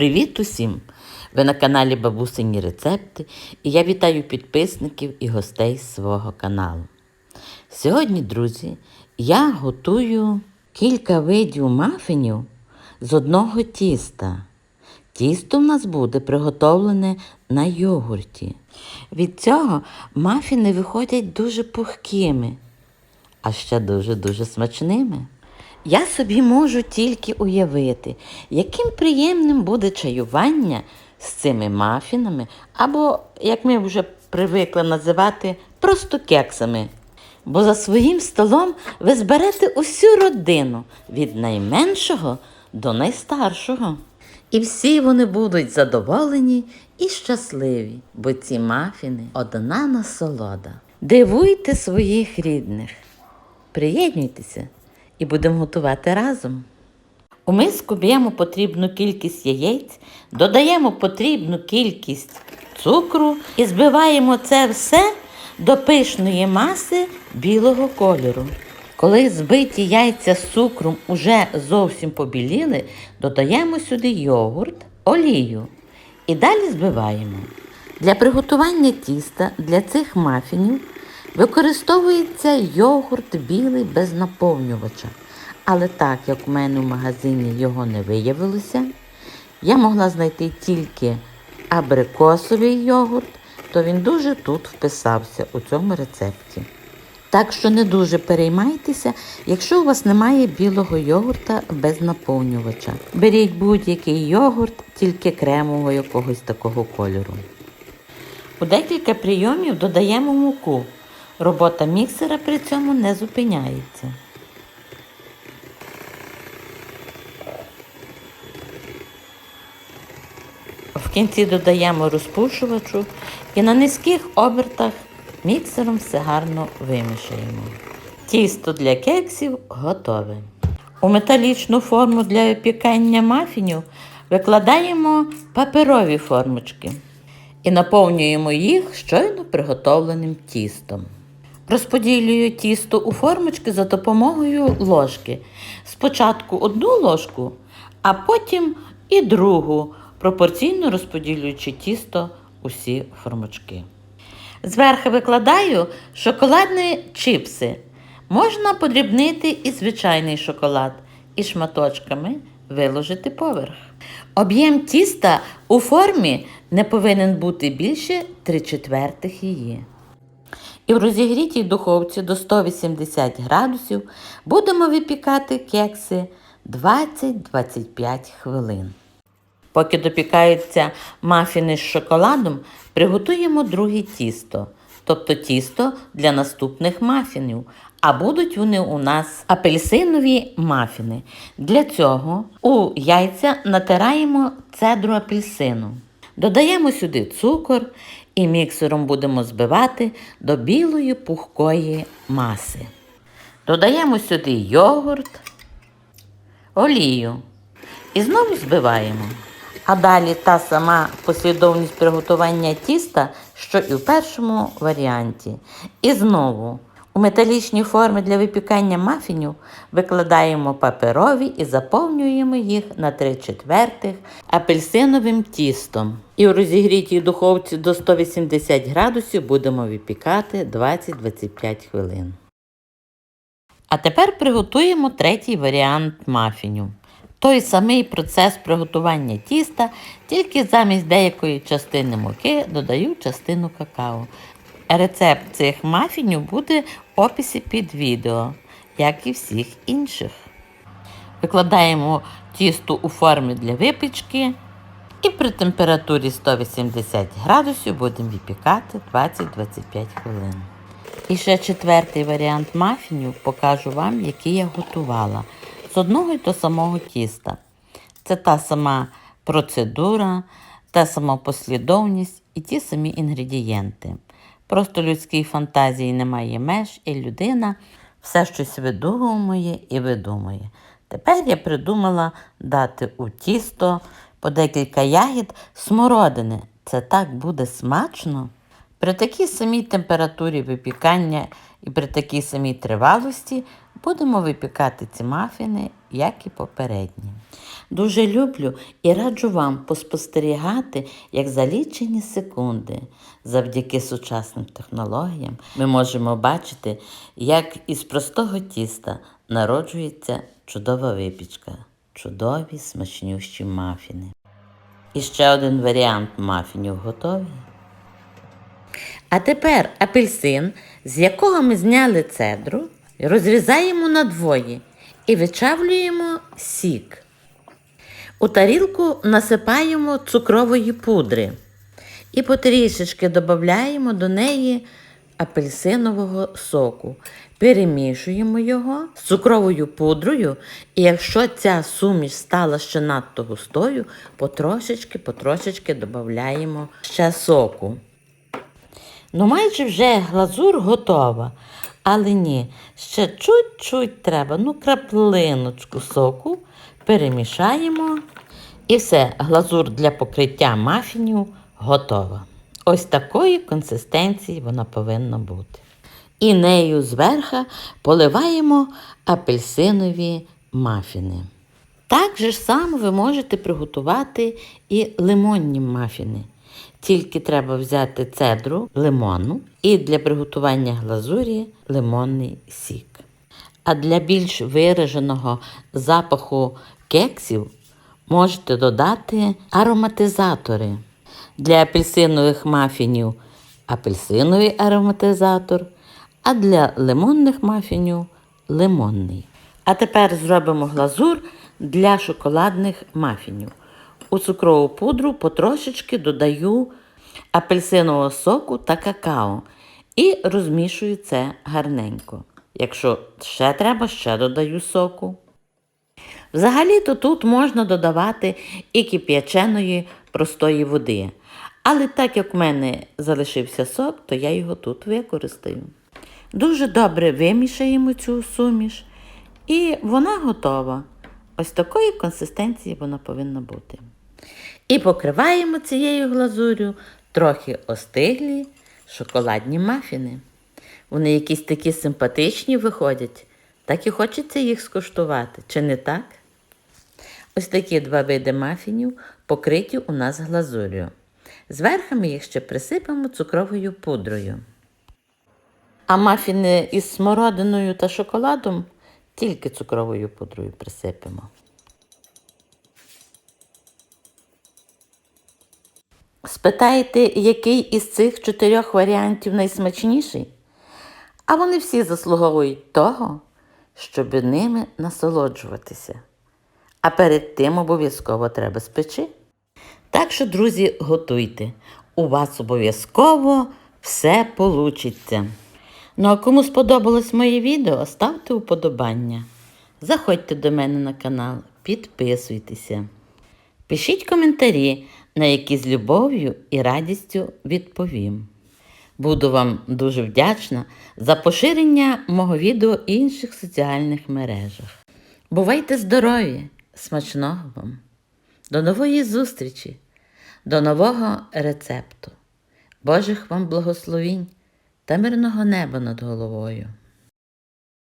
Привіт усім! Ви на каналі Бабусині Рецепти і я вітаю підписників і гостей свого каналу. Сьогодні, друзі, я готую кілька видів мафінів з одного тіста. Тісто в нас буде приготовлене на йогурті. Від цього мафіни виходять дуже пухкими, а ще дуже-дуже смачними. Я собі можу тільки уявити, яким приємним буде чаювання з цими мафінами, або, як ми вже привикли називати, просто кексами. Бо за своїм столом ви зберете усю родину від найменшого до найстаршого. І всі вони будуть задоволені і щасливі, бо ці мафіни одна насолода. Дивуйте своїх рідних. Приєднуйтеся і будемо готувати разом. У миску б'ємо потрібну кількість яєць, додаємо потрібну кількість цукру і збиваємо це все до пишної маси білого кольору. Коли збиті яйця з цукром уже зовсім побіліли, додаємо сюди йогурт, олію і далі збиваємо. Для приготування тіста для цих мафінів використовується йогурт білий без наповнювача. Але так як у мене в магазині його не виявилося, я могла знайти тільки абрикосовий йогурт, то він дуже тут вписався у цьому рецепті. Так що не дуже переймайтеся, якщо у вас немає білого йогурта без наповнювача. Беріть будь-який йогурт, тільки кремового якогось такого кольору. У декілька прийомів додаємо муку. Робота міксера при цьому не зупиняється. В кінці додаємо розпушувачу і на низьких обертах міксером все гарно вимішаємо. Тісто для кексів готове. У металічну форму для опікання мафінів викладаємо паперові формочки і наповнюємо їх щойно приготовленим тістом. Розподілюю тісто у формочки за допомогою ложки. Спочатку одну ложку, а потім і другу, пропорційно розподілюючи тісто усі формочки. Зверху викладаю шоколадні чипси. Можна подрібнити і звичайний шоколад і шматочками виложити поверх. Об'єм тіста у формі не повинен бути більше 3 четвертих її. І в розігрітій духовці до 180 градусів будемо випікати кекси 20-25 хвилин. Поки допікаються мафіни з шоколадом, приготуємо друге тісто, тобто тісто для наступних мафінів. А будуть вони у нас апельсинові мафіни. Для цього у яйця натираємо цедру апельсину. Додаємо сюди цукор і міксером будемо збивати до білої пухкої маси. Додаємо сюди йогурт, олію і знову збиваємо. А далі та сама послідовність приготування тіста, що і в першому варіанті. І знову у металічній формі для випікання мафінів викладаємо паперові і заповнюємо їх на 3 четвертих апельсиновим тістом. І у розігрітій духовці до 180 градусів будемо випікати 20-25 хвилин. А тепер приготуємо третій варіант мафінів. Той самий процес приготування тіста, тільки замість деякої частини муки додаю частину какао. Рецепт цих мафінів буде в описі під відео, як і всіх інших. Викладаємо тісто у формі для випічки і при температурі 180 градусів будемо випікати 20-25 хвилин. І ще четвертий варіант мафінів покажу вам, який я готувала з одного й того самого тіста. Це та сама процедура, та сама послідовність і ті самі інгредієнти. Просто людській фантазії немає меж, і людина все щось видумує і видумує. Тепер я придумала дати у тісто по декілька ягід смородини. Це так буде смачно. При такій самій температурі випікання і при такій самій тривалості будемо випікати ці мафіни, як і попередні. Дуже люблю і раджу вам поспостерігати, як за лічені секунди, завдяки сучасним технологіям, ми можемо бачити, як із простого тіста народжується чудова випічка, чудові смачнющі мафіни. І ще один варіант мафінів готовий. А тепер апельсин, з якого ми зняли цедру, розрізаємо надвоє і вичавлюємо сік. У тарілку насипаємо цукрової пудри і потрішечки додаємо до неї апельсинового соку. Перемішуємо його з цукровою пудрою, і якщо ця суміш стала ще надто густою, потрошечки, потрошечки додаємо ще соку. Ну, майже вже глазур готова. Але ні, ще чуть-чуть треба, ну, краплиночку соку перемішаємо. І все, глазур для покриття мафінів готова. Ось такої консистенції вона повинна бути. І нею зверха поливаємо апельсинові мафіни. Так же само ви можете приготувати і лимонні мафіни. Тільки треба взяти цедру лимону і для приготування глазурі лимонний сік. А для більш вираженого запаху кексів можете додати ароматизатори. Для апельсинових мафінів апельсиновий ароматизатор, а для лимонних мафінів лимонний. А тепер зробимо глазур для шоколадних мафінів. У цукрову пудру потрошечки додаю апельсинового соку та какао і розмішую це гарненько. Якщо ще треба, ще додаю соку. Взагалі-то тут можна додавати і кип'яченої простої води. Але так як в мене залишився сок, то я його тут використаю. Дуже добре вимішаємо цю суміш, і вона готова. Ось такої консистенції вона повинна бути. І покриваємо цією глазурю трохи остиглі шоколадні мафіни. Вони якісь такі симпатичні виходять, так і хочеться їх скуштувати, чи не так? Ось такі два види мафінів покриті у нас глазур'ю. Зверху ми їх ще присипемо цукровою пудрою. А мафіни із смородиною та шоколадом тільки цукровою пудрою присипемо. Спитаєте, який із цих чотирьох варіантів найсмачніший? А вони всі заслуговують того, щоб ними насолоджуватися. А перед тим обов'язково треба спечи. Так що, друзі, готуйте. У вас обов'язково все получиться. Ну а кому сподобалось моє відео, ставте уподобання. Заходьте до мене на канал, підписуйтеся. Пишіть коментарі, на які з любов'ю і радістю відповім. Буду вам дуже вдячна за поширення мого відео в інших соціальних мережах. Бувайте здорові! Смачного вам! До нової зустрічі, до нового рецепту. Божих вам благословінь та мирного неба над головою.